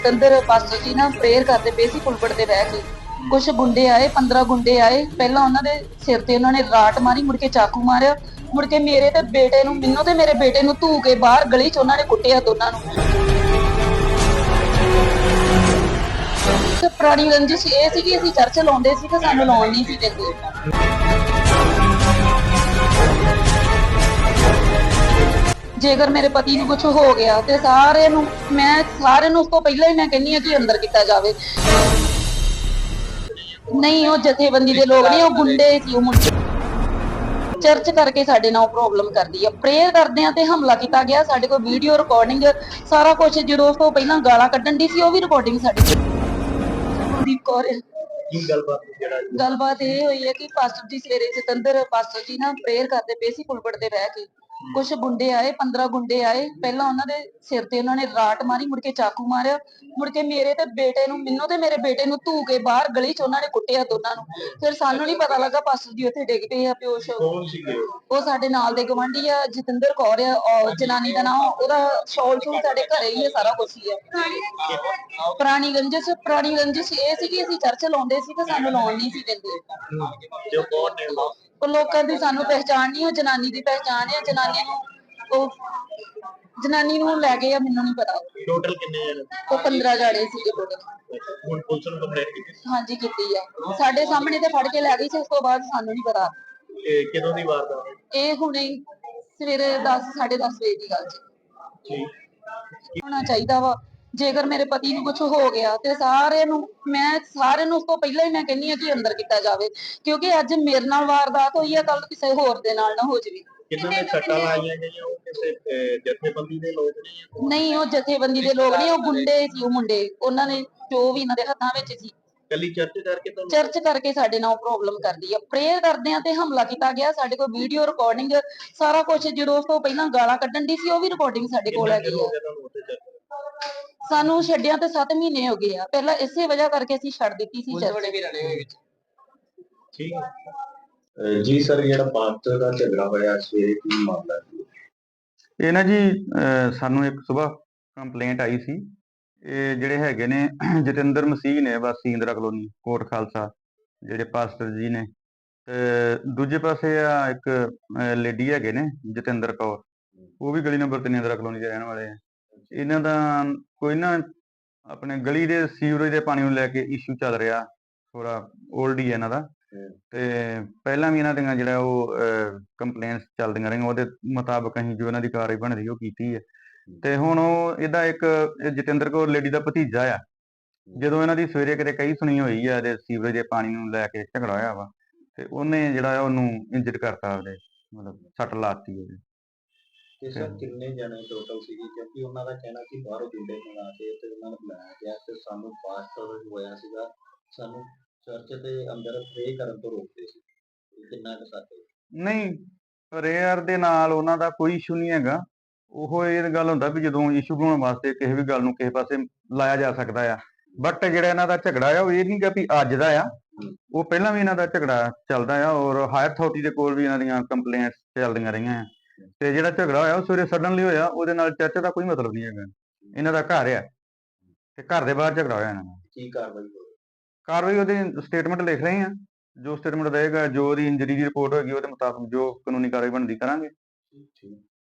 Jatinder pastor ਜੀ ਨਾ prayer ਕਰਦੇ ਪਏ ਸੀ ਪੁਲਪੜ ਤੇ ਬਹਿ ਕੇ। ਕੁਝ ਗੁੰਡੇ ਆਏ 15 ਗੁੰਡੇ ਆਏ। ਪਹਿਲਾਂ ਉਹਨਾਂ ਦੇ ਸਿਰ ਤੇ ਉਹਨਾਂ ਨੇ ਰਾਟ ਮਾਰੀ, ਮੁੜ ਕੇ ਚਾਕੂ ਮਾਰਿਆ। ਮੁੜ ਕੇ ਮੇਰੇ ਤੇ ਬੇਟੇ ਨੂੰ, ਮੈਨੂੰ ਤੇ ਮੇਰੇ ਬੇਟੇ ਨੂੰ ਧੂ ਕੇ ਬਾਹਰ ਗਲੀ 'ਚ ਉਹਨਾਂ ਨੇ ਕੁੱਟਿਆ ਦੋਨਾਂ ਨੂੰ। ਤੇ ਪੁਰਾਣੀ ਰੰਜਿਸ਼ ਇਹ ਸੀ ਕਿ ਅਸੀਂ ਚਰਚ ਲਾਉਂਦੇ ਸੀ ਤੇ ਸਾਨੂੰ ਲਾਉਣ ਨਹੀਂ ਸੀ ਦਿੰਦੇ। ਜੇਕਰ ਮੇਰੇ ਪਤੀ ਨੂੰ ਕੁਝ ਹੋ ਗਿਆ ਤੇ ਸਾਰੇ ਨੂੰ ਮੈਂ ਸਾਰੇ ਨੂੰ ਉਸ ਤੋਂ ਪਹਿਲਾਂ ਹੀ ਮੈਂ ਕਹਿੰਨੀ ਆ ਕਿ ਅੰਦਰ ਕੀਤਾ ਜਾਵੇ। ਨਹੀਂ ਉਹ ਜਥੇਬੰਦੀ ਦੇ ਲੋਕ ਨਹੀਂ ਉਹ ਗੁੰਡੇ ਸੀ ਉਹ ਮੁੰਡੇ। ਚਰਚ ਕਰਕੇ ਸਾਡੇ ਨਾਲ ਪ੍ਰੋਬਲਮ ਕਰਦੀ ਆ। ਪ੍ਰੇਅਰ ਕਰਦੇ ਆ ਤੇ ਹਮਲਾ ਕੀਤਾ ਗਿਆ ਸਾਡੇ ਕੋਲ ਵੀਡੀਓ ਰਿਕਾਰਡਿੰਗ ਸਾਰਾ ਕੁਝ ਜਦੋਂ ਉਸ ਤੋਂ ਪਹਿਲਾਂ ਗਾਲਾਂ ਕੱਢਣ ਦੀ ਸੀ ਉਹ ਵੀ ਰਿਕਾਰਡਿੰਗ ਸਾਡੇ ਕੋਲ। ਕੌਰ। ਕੀ ਗੱਲਬਾਤ ਹੋਈ ਜਿਹੜਾ ਗੱਲਬਾਤ ਇਹ ਹੋਈ ਹੈ ਕਿ ਪਾਸਟਰ ਜੀ ਸਵੇਰੇ ਜਤਿੰਦਰ ਪਾਸਟਰ ਜੀ ਨਾ ਪ੍ਰੇਅਰ ਕਰਦੇ ਪਏ ਸੀ ਪੁਲਪੜ ਤੇ ਬਹਿ ਕੇ। ਕੁਝ ਗੁੰਡੇ ਆਏ 15 ਗੁੰਡੇ ਆਏ। ਪਹਿਲਾਂ ਉਹਨਾਂ ਦੇ ਸਿਰ ਤੇ ਉਹਨਾਂ ਨੇ ਰਾਟ ਮਾਰੀ ਮੁੜ ਕੇ ਚਾਕੂ ਮਾਰਿਆ। ਮੁੜ ਕੇ ਮੇਰੇ ਤੇ ਬੇਟੇ ਨੂੰ ਮੈਨੂੰ ਤੇ ਮੇਰੇ ਬੇਟੇ ਨੂੰ ਧੂ ਕੇ ਬਾਹਰ ਗਲੀ 'ਚ ਉਹਨਾਂ ਨੇ ਕੁੱਟਿਆ ਦੋਨਾਂ ਨੂੰ। ਫਿਰ ਸਾਨੂੰ ਨਹੀਂ ਪਤਾ ਲੱਗਾ ਪਾਸਟਰ ਜੀ ਉੱਥੇ ਡਿੱਗ ਪਏ ਆ ਪਿਓਸ਼ ਉਹ? ਸਾਡੇ ਨਾਲ ਦੇ ਗਵਾਂਢੀ ਆ ਜਤਿੰਦਰ ਕੌਰ ਆ ਔਰ ਜਨਾਨੀ ਦਾ ਨਾਮ ਉਹਦਾ ਸ਼ੌਲ ਸ਼ੂਲ ਸਾਡੇ ਘਰੇ ਹੀ ਆ ਸਾਰਾ ਕੁਝ ਹੀ ਆ। ਪੁਰਾਣੀ ਰੰਜਿਸ਼ ਪੁਰਾਣੀ ਰੰਜਿਸ਼ ਇਹ ਸੀ ਕਿ ਅਸੀਂ ਚਰਚ ਲਾਉਂਦੇ ਸੀ ਤੇ ਸਾਨੂੰ ਲਾਉਣ ਨਹੀਂ ਸੀ ਦਿੰਦੇ। ਜੋ ਕੌਣ ਨੇ? ਉਹ? ਲੋਕਾਂ ਦੀ ਸਾਨੂੰ ਪਹਿਚਾਣ ਨਹੀਂ ਉਹ ਜਨਾਨੀ ਦੀ ਪਹਿਚਾਣ ਹੈ ਜਨਾਨੀ ਨੂੰ ਉਹ ਜਨਾਨੀ ਨੂੰ ਲੈ ਗਏ ਆ ਮੈਨੂੰ ਨਹੀਂ ਪਤਾ। ਟੋਟਲ ਕਿੰਨੇ ਜਣੇ? ਉਹ 15 ਜਾੜੇ ਸੀਗੇ ਟੋਟਲ ਹੁਣ ਪੁਲਿਸ ਨੂੰ ਕੰਪਲੇਂਟ ਕੀਤੀ ਸੀ? ਹਾਂਜੀ ਕੀਤੀ ਆ। ਸਾਡੇ ਸਾਹਮਣੇ ਤੇ ਫੜ ਕੇ ਲੈ ਗਈ ਸੀ ਉਸ ਤੋਂ ਬਾਅਦ ਸਾਨੂੰ ਨਹੀਂ ਪਤਾ। ਇਹ ਕਿਦੋਂ ਦੀ ਵਾਰਦਾਤ ਹੈ? ਇਹ ਹੁਣੇ ਹੀ ਸਵੇਰੇ 10 10:30 ਵਜੇ ਦੀ ਗੱਲ ਜੀ। ਠੀਕ ਹੋਣਾ ਚਾਹੀਦਾ ਵਾ। ਜੇਕਰ ਮੇਰੇ ਪਤੀ ਨੂੰ ਕੁਝ ਹੋ ਗਿਆ ਤੇ ਸਾਰੇ ਨੂੰ ਮੈਂ ਸਾਰੇ ਨੂੰ ਉਸ ਤੋਂ ਪਹਿਲਾਂ ਹੀ ਮੈਂ ਕਹਿੰਨੀ ਆ ਕਿ ਅੰਦਰ ਕੀਤਾ ਜਾਵੇ ਕਿਉਂਕਿ ਅੱਜ ਮੇਰੇ ਨਾਲ ਵਾਰਦਾਤ ਹੋਈ ਆ ਕੱਲ ਕਿਸੇ ਹੋਰ ਦੇ ਨਾਲ ਨਾ ਹੋ ਜਾਵੇ। ਕਿੰਨਾਂ ਨੇ ਸੱਟਾਂ ਲਾਈਆਂ ਗਈਆਂ? ਉਹ ਕਿਸੇ ਜਥੇਬੰਦੀ ਦੇ ਲੋਕ ਨੇ ਜਾਂ ਨਹੀਂ ਉਹ ਜਥੇਬੰਦੀ ਦੇ ਲੋਕ ਨਹੀਂ ਉਹ ਗੁੰਡੇ ਸੀ ਉਹ ਮੁੰਡੇ। ਉਹਨਾਂ ਨੇ ਜੋ ਵੀ ਇਹਨਾਂ ਦੇ ਹੱਥਾਂ ਵਿੱਚ ਸੀ। ਕੱਲੀ ਚਰਚ ਕਰਕੇ ਤੁਹਾਨੂੰ ਚਰਚ ਕਰਕੇ ਸਾਡੇ ਨਾਲ ਪ੍ਰੋਬਲਮ ਕਰਦੀ ਆ। ਪ੍ਰੇਅਰ ਕਰਦੇ ਆ ਤੇ ਹਮਲਾ ਕੀਤਾ ਗਿਆ ਸਾਡੇ ਕੋਲ ਵੀਡੀਓ ਰਿਕਾਰਡਿੰਗ ਸਾਰਾ ਕੁਝ ਜਦੋਂ ਉਸ ਤੋਂ ਪਹਿਲਾਂ ਗਾਲਾਂ ਕੱਢਣ ਦੀ ਸੀ ਉਹ ਵੀ ਰਿਕਾਰਡਿੰਗ ਸਾਡੇ ਕੋਲ ਹੈਗੀ ਆ। ਸਾਨੂੰ ਛੱਡਿਆਂ ਤੇ 7 ਮਹੀਨੇ ਹੋ ਗਏ ਆ। ਪਹਿਲਾਂ ਇਸੇ ਵਜ੍ਹਾ ਕਰਕੇ ਅਸੀਂ ਛੱਡ ਦਿੱਤੀ ਸੀ ਚਰਚ। ਠੀਕ ਹੈ। ਅਹ ਜੀ ਸਰ ਜਿਹੜਾ ਪਾਸਟਰ ਦਾ ਝਗੜਾ ਹੋਇਆ ਸਵੇਰੇ ਕੀ ਮਾਮਲਾ ਸੀ? ਇਹ ਨਾ ਜੀ ਅਹ ਸਾਨੂੰ ਇੱਕ ਸਵੇਰ ਕੰਪਲੇਂਟ ਆਈ ਸੀ। ਇਹ ਜਿਹੜੇ ਹੈਗੇ ਨੇ ਜਤਿੰਦਰ ਮਸੀਹ ਨੇ ਵਾਸੀ ਇੰਦਰਾ ਕਲੋਨੀ ਕੋਟ ਖਾਲਸਾ ਜਿਹੜੇ ਪਾਸਟਰ ਜੀ ਨੇ। ਤੇ ਦੂਜੇ ਪਾਸੇ ਆ ਇੱਕ ਲੇਡੀ ਹੈਗੇ ਨੇ ਜਤਿੰਦਰ ਕੌਰ। ਉਹ ਵੀ ਗਲੀ ਨੰਬਰ 3 ਇੰਦਰਾ ਕਲੋਨੀ ਦੇ ਰਹਿਣ ਵਾਲੇ ਆ। ਇਹਨਾਂ ਦਾ ਕੋਈ ਨਾ ਆਪਣੇ ਗਲੀ ਦੇ ਸੀਵਰੇਜ ਦੇ ਪਾਣੀ ਨੂੰ ਲੈ ਕੇ ਇਸ਼ੂ ਚੱਲ ਰਿਹਾ ਥੋੜਾ 올ਡ ਹੀ ਹੈ ਇਹਨਾਂ ਦਾ। ਤੇ ਪਹਿਲਾਂ ਵੀ ਇਹਨਾਂ ਦੀਆਂ ਜਿਹੜਾ ਉਹ ਕੰਪਲੇਂਟਸ ਚੱਲਦੀਆਂ ਰਹੀਆਂ ਉਹਦੇ ਮੁਤਾਬਕ ਅਸੀਂ ਜੋ ਇਹਨਾਂ ਦੀ ਕਾਰਵਾਈ ਬਣਦੀ ਉਹ ਕੀਤੀ ਹੈ। ਤੇ ਹੁਣ ਉਹ ਇਹਦਾ ਇੱਕ ਜਤਿੰਦਰ ਕੌਰ ਲੇਡੀ ਦਾ ਭਤੀਜਾ ਆ। ਜਦੋਂ ਇਹਨਾਂ ਦੀ ਸਵੇਰੇ ਕਿਤੇ ਕਈ ਸੁਣੀ ਹੋਈ ਆ ਇਹਦੇ ਸੀਵਰੇਜ ਦੇ ਪਾਣੀ ਨੂੰ ਲੈ ਕੇ ਝਗੜਾ ਹੋਇਆ ਵਾ ਤੇ ਉਹਨੇ ਜਿਹੜਾ ਉਹਨੂੰ ਇੰਜਰ ਕਰਤਾ ਉਹਦੇ ਮਤਲਬ ਸੱਟ ਲਾਤੀ ਉਹਦੇ। ਤੇ ਸਰ ਕਿੰਨੇ ਜਣੇ ਟੋਟਲ ਸੀਗੇ? ਕਿਉਂਕਿ ਉਹਨਾਂ ਦਾ ਕਹਿਣਾ ਸੀ ਬਾਹਰੋਂ ਗੁੰਡੇ ਮੰਗਾ ਕੇ ਤੇ ਉਹਨਾਂ ਨੂੰ ਬੁਲਾਇਆ ਗਿਆ ਤੇ ਸਾਨੂੰ ਪਾਸਟਰ ਹੋਇਆ ਸੀਗਾ। ਸਾਨੂੰ ਚਰਚ ਦੇ ਅੰਦਰ ਪ੍ਰੇ ਕਰਨ ਤੋਂ ਰੋਕਦੇ ਸੀ। ਕਿੰਨਾ ਕੁ ਸੱਚ? ਨਹੀਂ ਪ੍ਰੇਅਰ ਦੇ ਨਾਲ ਉਹਨਾਂ ਦਾ ਕੋਈ ਇਸ਼ੂ ਨਹੀਂ ਹੈਗਾ। ਉਹ ਇਹ ਗੱਲ ਹੁੰਦਾ ਵੀ ਜਦੋਂ ਇਸ਼ੂ ਬਣਾਉਣ ਵਾਸਤੇ ਕਿਸੇ ਵੀ ਗੱਲ ਨੂੰ ਕਿਸੇ ਪਾਸੇ ਲਾਇਆ ਜਾ ਸਕਦਾ ਆ। ਬਟ ਜਿਹੜਾ ਇਹਨਾਂ ਦਾ ਝਗੜਾ ਆ ਉਹ ਇਹ ਨਹੀਂ ਗਾ ਵੀ ਅੱਜ ਦਾ ਆ। ਉਹ ਪਹਿਲਾਂ ਵੀ ਇਹਨਾਂ ਦਾ ਝਗੜਾ ਚੱਲਦਾ ਆ ਔਰ ਹਾਇਰ ਅਥਾਰਟੀ ਦੇ ਕੋਲ ਵੀ ਇਹਨਾਂ ਦੀਆਂ ਕੰਪਲੇਂਟਸ ਚੱਲਦੀਆਂ ਰਹੀਆਂ ਆ। ਤੇ ਜਿਹੜਾ ਝਗੜਾ ਹੋਇਆ ਉਹ ਸਵੇਰੇ ਸਡਨਲੀ ਹੋਇਆ ਉਹਦੇ ਨਾਲ ਚਰਚ ਦਾ ਕੋਈ ਮਤਲਬ ਨਹੀਂ ਹੈਗਾ। ਇਹਨਾਂ ਦਾ ਘਰ ਆ ਤੇ ਘਰ ਦੇ ਬਾਹਰ ਝਗੜਾ ਹੋਇਆ ਇਹਨਾਂ ਦਾ। ਕੀ ਕਾਰਵਾਈ ਹੋਈ? ਕਾਰਵਾਈ ਉਹਦੀ ਸਟੇਟਮੈਂਟ ਲਿਖ ਰਹੇ ਆ ਜੋ ਸਟੇਟਮੈਂਟ ਦੇਗਾ ਜੋ ਉਹਦੀ ਇੰਜਰੀ ਦੀ ਰਿਪੋਰਟ ਹੋਏਗੀ ਉਹਦੇ ਮੁਤਾਬਕ ਜੋ ਕਾਨੂੰਨੀ ਕਾਰਵਾਈ ਬਣਦੀ ਕਰਾਂਗੇ। ਠੀਕ।